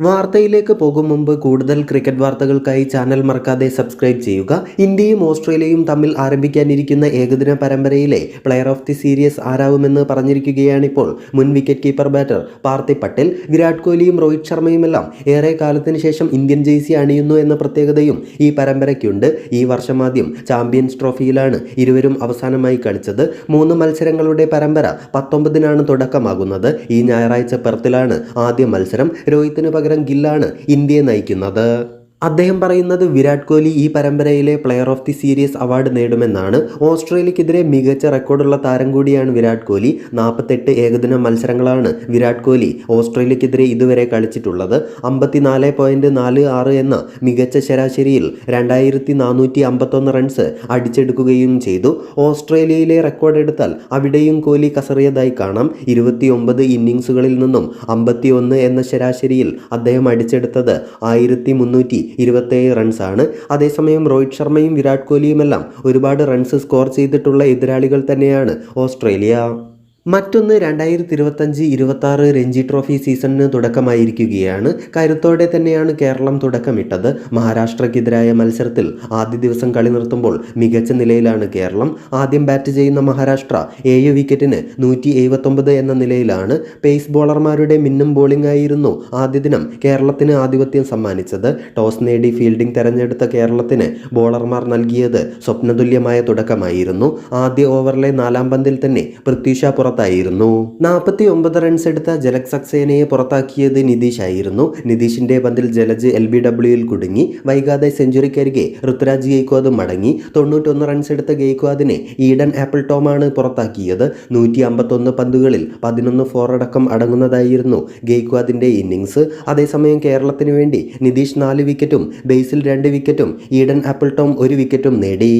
വാർത്തയിലേക്ക് പോകും മുമ്പ് കൂടുതൽ ക്രിക്കറ്റ് വാർത്തകൾക്കായി ചാനൽ മറക്കാതെ സബ്സ്ക്രൈബ് ചെയ്യുക. ഇന്ത്യയും ഓസ്ട്രേലിയയും തമ്മിൽ ആരംഭിക്കാനിരിക്കുന്ന ഏകദിന പരമ്പരയിലെ പ്ലെയർ ഓഫ് ദി സീരീസ് ആരാവുമെന്ന് പറഞ്ഞിരിക്കുകയാണിപ്പോൾ മുൻ wicket keeper batter Parthiv Patel Virat കോഹ്ലിയും രോഹിത് ശർമ്മയുമെല്ലാം ഏറെ കാലത്തിന് ശേഷം ഇന്ത്യൻ ജേഴ്സി അണിയുന്നു എന്ന പ്രത്യേകതയും ഈ പരമ്പരയ്ക്കുണ്ട്. ഈ വർഷം ആദ്യം ചാമ്പ്യൻസ് ട്രോഫിയിലാണ് ഇരുവരും അവസാനമായി കളിച്ചത്. മൂന്ന് മത്സരങ്ങളുടെ പരമ്പര പത്തൊമ്പതിനാണ് തുടക്കമാകുന്നത്. ഈ ഞായറാഴ്ച പെർത്തിലാണ് ആദ്യ മത്സരം. രോഹിത്തിന് പകരം ഗില്ലാണ് ഇന്ത്യയെ നയിക്കുന്നത്. അദ്ദേഹം പറയുന്നത് വിരാട് കോഹ്ലി ഈ പരമ്പരയിലെ player of the series award നേടുമെന്നാണ്. ഓസ്ട്രേലിയക്കെതിരെ മികച്ച റെക്കോർഡുള്ള താരം കൂടിയാണ് വിരാട് കോഹ്ലി. നാൽപ്പത്തെട്ട് ഏകദിന മത്സരങ്ങളാണ് വിരാട് കോഹ്ലി ഓസ്ട്രേലിയക്കെതിരെ ഇതുവരെ കളിച്ചിട്ടുള്ളത്. അമ്പത്തിനാല് പോയിന്റ് നാല് ആറ് എന്ന മികച്ച ശരാശരിയിൽ രണ്ടായിരത്തി നാനൂറ്റി അമ്പത്തൊന്ന് റൺസ് അടിച്ചെടുക്കുകയും ചെയ്തു. ഓസ്ട്രേലിയയിലെ റെക്കോർഡ് എടുത്താൽ അവിടെയും കോഹ്ലി കസറിയതായി കാണാം. ഇരുപത്തി ഒമ്പത് ഇന്നിങ്സുകളിൽ നിന്നും അമ്പത്തി ഒന്ന് എന്ന ശരാശരിയിൽ അദ്ദേഹം അടിച്ചെടുത്തത് ആയിരത്തി മുന്നൂറ്റി ഇരുപത്തേഴ് റൺസാണ് അതേസമയം രോഹിത് ശർമ്മയും വിരാട് കോഹ്ലിയുമെല്ലാം ഒരുപാട് റൺസ് സ്കോർ ചെയ്തിട്ടുള്ള എതിരാളികൾ തന്നെയാണ് ഓസ്ട്രേലിയ. മറ്റൊന്ന് രണ്ടായിരത്തി ഇരുപത്തഞ്ച് ഇരുപത്തി രഞ്ജി ട്രോഫി സീസണിന് തുടക്കമായിരിക്കുകയാണ്. കരുത്തോടെ തന്നെയാണ് കേരളം തുടക്കമിട്ടത്. മഹാരാഷ്ട്രക്കെതിരായ മത്സരത്തിൽ ആദ്യ ദിവസം കളി നിർത്തുമ്പോൾ മികച്ച നിലയിലാണ് കേരളം. ആദ്യം ബാറ്റ് ചെയ്യുന്ന മഹാരാഷ്ട്ര ഏഴ് വിക്കറ്റിന് നൂറ്റി എഴുപത്തൊമ്പത് എന്ന നിലയിലാണ്. പേസ് ബോളർമാരുടെ മിന്നും ബോളിംഗ് ആയിരുന്നു ആദ്യ ദിനം കേരളത്തിന് ആധിപത്യം സമ്മാനിച്ചത്. ടോസ് നേടി ഫീൽഡിംഗ് തെരഞ്ഞെടുത്ത കേരളത്തിന് ബോളർമാർ നൽകിയത് സ്വപ്നതുല്യമായ തുടക്കമായിരുന്നു. ആദ്യ ഓവറിലെ നാലാം പന്തിൽ തന്നെ പൃഥ്വിഷ ഷാ പുറത്തായിരുന്നു. നാൽപ്പത്തി ഒമ്പത് റൺസ് എടുത്ത ജലക് സക്സേനയെ പുറത്താക്കിയത് നിതീഷ് ആയിരുന്നു. നിതീഷിന്റെ പന്തിൽ ജലജ് എൽ ബി ഡബ്ല്യുയിൽ കുടുങ്ങി. വൈകാതെ സെഞ്ചുറിക്കരികെ ഋതുരാജ് ഗെയ്ക്വാദ് മടങ്ങി. തൊണ്ണൂറ്റൊന്ന് റൺസ് എടുത്ത ഗെയ്ക്വാദിനെ ഈഡൻ ആപ്പിൾ ടോമാണ് പുറത്താക്കിയത്. നൂറ്റി അമ്പത്തൊന്ന് പന്തുകളിൽ പതിനൊന്ന് ഫോർ അടക്കം അടങ്ങുന്നതായിരുന്നു ഗെയ്ക്വാദിന്റെ ഇന്നിങ്സ് അതേസമയം കേരളത്തിന് വേണ്ടി നിതീഷ് നാല് വിക്കറ്റും ബെയ്സിൽ രണ്ട് വിക്കറ്റും ഈഡൻ ആപ്പിൾ ടോം ഒരു വിക്കറ്റും നേടി.